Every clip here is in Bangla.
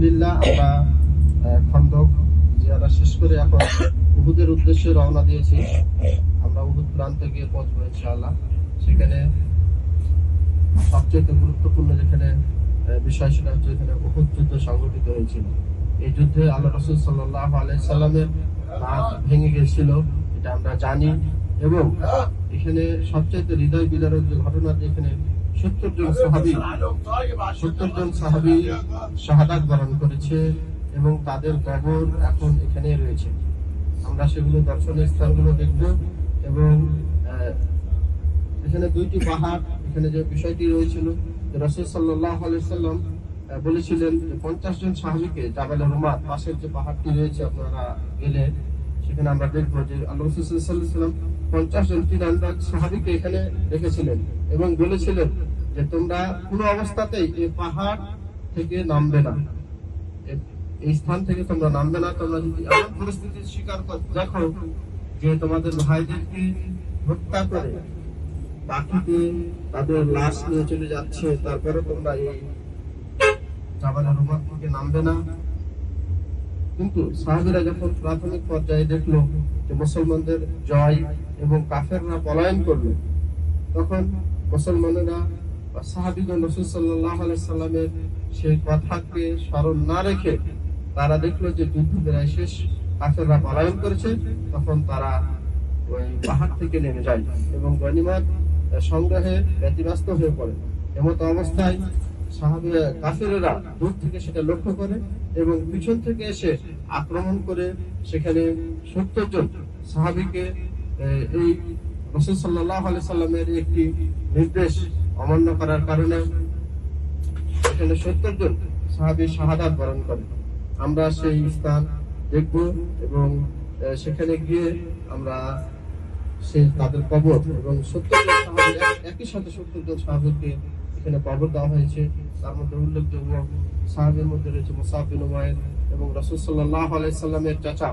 আলহামদুলিল্লাহ, আমরা খন্দক জিয়ারা শেষ করে এখন উহুদের উদ্দেশ্যে রওনা দিয়েছি। আমরা উহুদ প্রান্তে গিয়ে ইনশাআল্লাহ। সেখানে সবচেয়ে গুরুত্বপূর্ণ যেখানে বিষয় সেটা হচ্ছে এখানে উহুদ যুদ্ধ সংঘটিত হয়েছিল। এই যুদ্ধে আল্লাহ রসুল সাল্লাহ আলাইসাল্লামের হাত ভেঙে গেছিল এটা আমরা জানি। এবং এখানে সবচেয়ে হৃদয় বিদারক যে ঘটনা যে এখানে সত্তর জন সাহাবি, সত্তর জন সাহাবি শাহাদাত বরণ করেছে এবং তাদের কবর এখন এখানে রয়েছে। আমরা সেগুলো দর্শনীয় স্থানগুলো দেখব এবং এখানে দুইটি পাহাড়, এখানে যে বিষয়টি রয়েছিল যে রসুল সাল্লাহ সাল্লাম বলেছিলেন যে পঞ্চাশ জন সাহাবিকে জাবালে রুমা পাশের যে পাহাড়টি রয়েছে আপনারা গেলে সেখানে আমরা দেখব যে আল্লাহ রসুল সাল্লাহ সাল্লাম পঞ্চাশ জন তিরান্দাজ সাহাবিকে এখানে রেখেছিলেন এবং বলেছিলেন যে তোমরা কোনো অবস্থাতেই এই পাহাড় থেকে নামবে না। এই স্থান থেকে তোমরা নামবে না। তোমরা যদি এমন পরিস্থিতির শিকার কর- দেখো যে তোমাদের ভাইদেরকে হত্যা করে বাকিতে তাদের লাশ নিয়ে চলে যাচ্ছে, তারপরে তোমরা এই জাবালের রুমার থেকে নামবে না। কিন্তু সাহাবিরা যখন প্রাথমিক পর্যায়ে দেখল যে মুসলমানদের জয় এবং কাফেররা পলায়ন করল, তখন মুসলমানেরা বা সাহাবিগণ রসুল সাল্লাহ সাল্লামের সেই কথাকে স্মরণ না রেখে তারা দেখল যে যুদ্ধ প্রায় শেষ, কাফেররা পলায়ন করেছে, তখন তারা ওই পাহাড় থেকে নেমে যায় এবং গনিমত সংগ্রহে ব্যতিব্যস্ত হয়ে পড়ে। এমতো অবস্থায় কাফেরেরা দূর থেকে সেটা লক্ষ্য করে এবং পিছন থেকে এসে আক্রমণ করে সেখানে সত্তর জন সাহাবিকে এই রসুল সাল্লাহ সাল্লামের একটি নির্দেশ অমান্য করার কারণে সেখানে সত্তর জন সাহাবি শাহাদাত বরণ করে। আমরা সেই স্থান দেখব এবং সেখানে গিয়ে আমরা সেই তাদের কবর এবং সত্তর জন একই সাথে সত্তর জন সাহাবিকে এখানে কবর দেওয়া হয়েছে। তার মধ্যে উল্লেখযোগ্য সাহাবের মধ্যে রয়েছে মুসাফ বিন এবং রাসূল সাল্লাল্লাহু আলাইহি সাল্লামের চাচা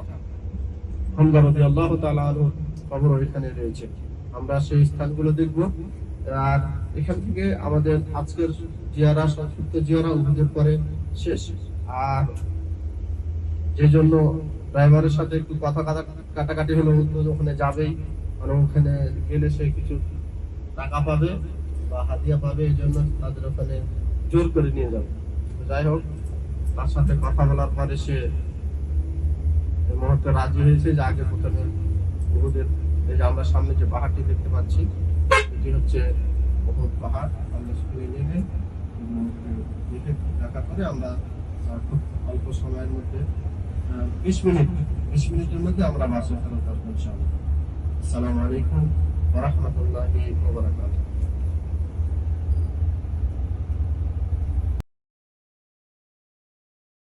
হামজা রাদিয়াল্লাহু তাআলা আনহুর কবর এখানে রয়েছে। আমরা সেই স্থানগুলো দেখব। আর এখান থেকে আমাদের আজকের জিয়ারা, সংক্ষিপ্ত জিয়ারা উহুদের পরে শেষ। আর যে জন্য ড্রাইভারের সাথে একটু কথা কাটা কাটাকাটি হলো ওখানে যাবেই। মানে ওখানে গেলে সে কিছু টাকা পাবে। বা হাদিয়া পাবে, এই জন্য তাদের ওখানে জোর করে নিয়ে যাবে। যাই হোক, তার সাথে কথা বলার পরে সে মুহূর্তে রাজি হয়েছে যে আগে প্রথমে উহুদের এই যে আমরা সামনে যে পাহাড়টি দেখতে পাচ্ছি, এটি হচ্ছে উহুদ পাহাড়। আমরা স্কুলে এই দেখে দেখা করে আমরা খুব অল্প সময়ের মধ্যে বিশ মিনিট, বিশ মিনিটের মধ্যে আমরা বাসে ফেরত আসব ইনশাআল্লাহ। আসসালামু আলাইকুম ওয়া রাহমাতুল্লাহি ওয়া বারাকাতুহু।